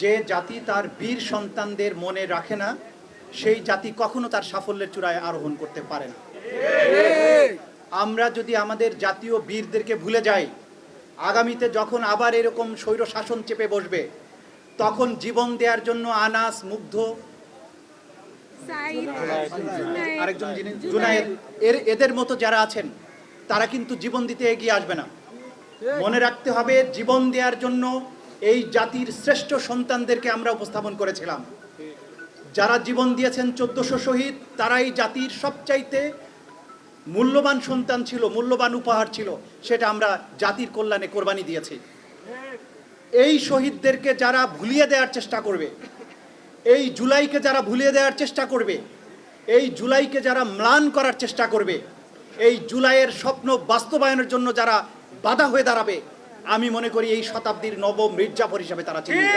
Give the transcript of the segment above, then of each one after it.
যে জাতি তার বীর সন্তানদের মনে রাখে না সেই জাতি কখনো তার সাফল্যের চূড়ায় আরোহণ করতে পারে না। আমরা যদি আমাদের জাতীয় বীরদেরকে ভুলে যাই আগামীতে যখন আবার এরকম স্বৈর শাসন চেপে বসবে তখন জীবন দেওয়ার জন্য আনাস মুগ্ধ সাইদ আরেকজন যিনি জুনায়েদ। এর এদের মতো যারা আছেন তারা কিন্তু জীবন দিতে এগিয়ে আসবে না। মনে রাখতে হবে জীবন দেওয়ার জন্য এই জাতির শ্রেষ্ঠ সন্তানদেরকে আমরা উপস্থাপন করেছিলাম। যারা জীবন দিয়েছেন চোদ্দশো শহীদ, তারাই জাতির সবচাইতে মূল্যবান সন্তান ছিল, মূল্যবান উপহার ছিল। সেটা আমরা জাতির কল্যাণে কোরবানি দিয়েছি। এই শহীদদেরকে যারা ভুলিয়ে দেওয়ার চেষ্টা করবে, এই জুলাইকে যারা ভুলিয়ে দেওয়ার চেষ্টা করবে, এই জুলাইকে যারা ম্লান করার চেষ্টা করবে, এই জুলাইয়ের স্বপ্ন বাস্তবায়নের জন্য যারা বাধা হয়ে দাঁড়াবে আমি মনে করি এই শতাব্দীর নব মির্জাফর হিসাবে তারা চিহ্নিত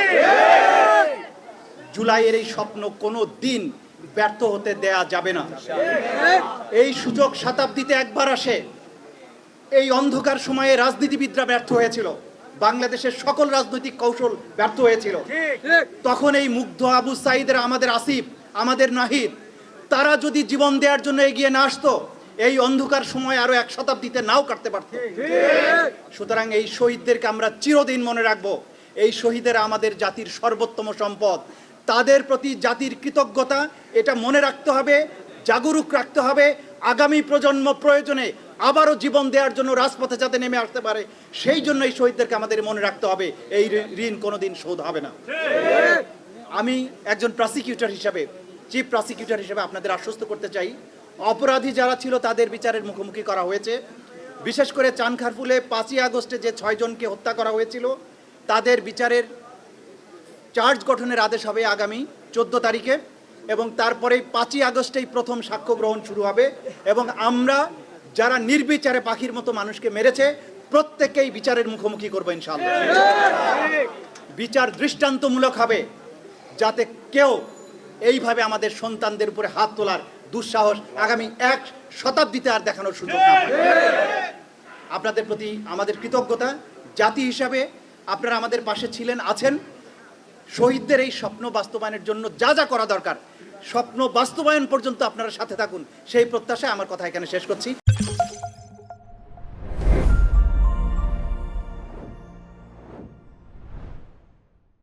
জুলাইয়ের এই স্বপ্ন কোনো দিন ব্যর্থ হতে দেয়া যাবে না। এই সুযোগ শতাব্দীতে একবার আসে। এই অন্ধকার সময়ে রাজনীতিবিদরা ব্যর্থ হয়েছিল। বাংলাদেশের সকল রাজনৈতিক কৌশল ব্যর্থ হয়েছিল। তখন এই মুগ্ধ আবু সাইদের আমাদের আসিফ আমাদের নাহিদ তারা যদি জীবন দেওয়ার জন্য এগিয়ে না আসতো এই অন্ধকার সময় আরও এক শতাব্দীতে নাও কাটতে পারত। সুতরাং এই শহীদদেরকে আমরা চিরদিন মনে রাখব। এই শহীদেরা আমাদের জাতির সর্বোত্তম সম্পদ। তাদের প্রতি জাতির কৃতজ্ঞতা এটা মনে রাখতে হবে জাগরুক রাখতে হবে। আগামী প্রজন্ম প্রয়োজনে আবারও জীবন দেওয়ার জন্য রাজপথে যাতে নেমে আসতে পারে সেই জন্য এই শহীদদেরকে আমাদের মনে রাখতে হবে এই ঋণ কোনোদিন শোধ হবে না। আমি একজন প্রসিকিউটর হিসাবে চিফ প্রসিকিউটর হিসেবে আপনাদের আশ্বস্ত করতে চাই। অপরাধী যারা ছিল তাদের বিচারের মুখোমুখি করা হয়েছে। বিশেষ করে চানখারফুলে পাঁচই আগস্টে যে ছয়জনকে হত্যা করা হয়েছিল তাদের বিচারের চার্জ গঠনের আদেশ হবে আগামী চোদ্দ তারিখে এবং তারপরেই পাঁচই আগস্টেই প্রথম সাক্ষ্য গ্রহণ শুরু হবে এবং আমরা যারা নির্বিচারে পাখির মতো মানুষকে মেরেছে প্রত্যেককেই বিচারের মুখোমুখি করব ইনশাআল্লাহ। বিচার দৃষ্টান্তমূলক হবে যাতে কেউ এইভাবে আমাদের সন্তানদের উপরে হাত তোলার দুঃসাহস আগামী এক শতাব্দীতে আর দেখানোর সুযোগ আপনাদের প্রতি আমাদের কৃতজ্ঞতা। জাতি হিসাবে আপনারা আমাদের পাশে ছিলেন, আছেন। শহীদদের এই স্বপ্ন বাস্তবায়নের জন্য যা যা করা দরকার, স্বপ্ন বাস্তবায়ন পর্যন্ত আপনারা সাথে থাকুন। সেই প্রত্যাশায় আমার কথা এখানে শেষ করছি।